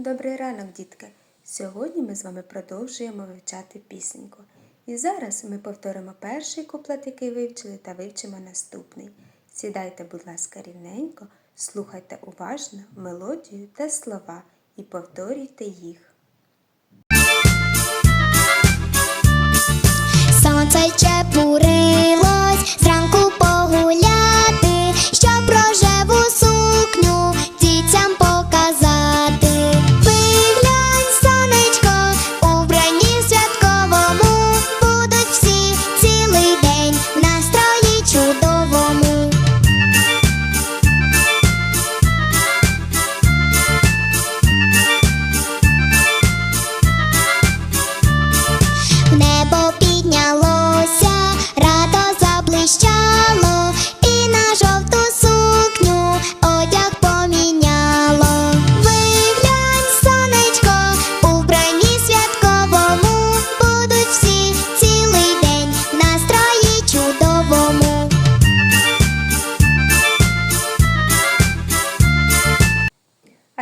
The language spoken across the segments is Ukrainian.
Добрий ранок, дітки! Сьогодні ми з вами продовжуємо вивчати пісеньку. І зараз ми повторимо перший куплет, який вивчили, та вивчимо наступний. Сідайте, будь ласка, рівненько, слухайте уважно мелодію та слова і повторюйте їх.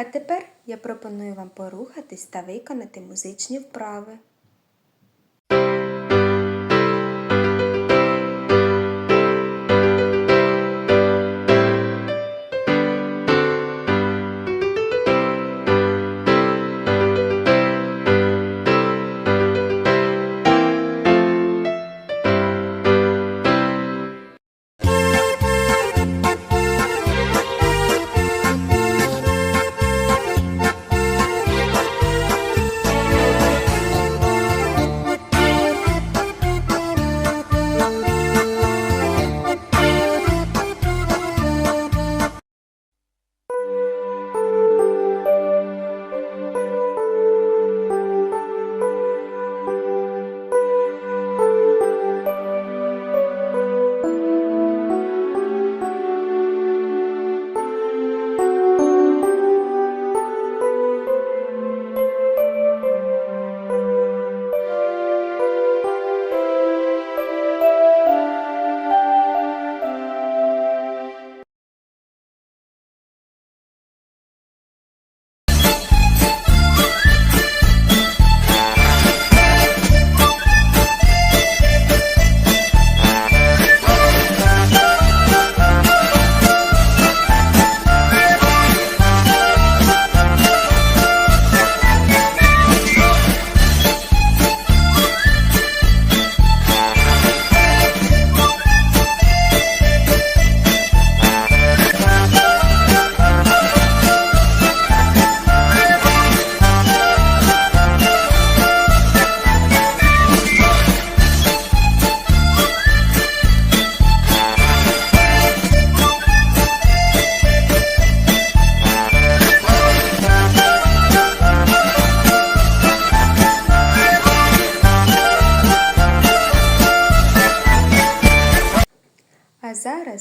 А тепер я пропоную вам порухатись та виконати музичні вправи.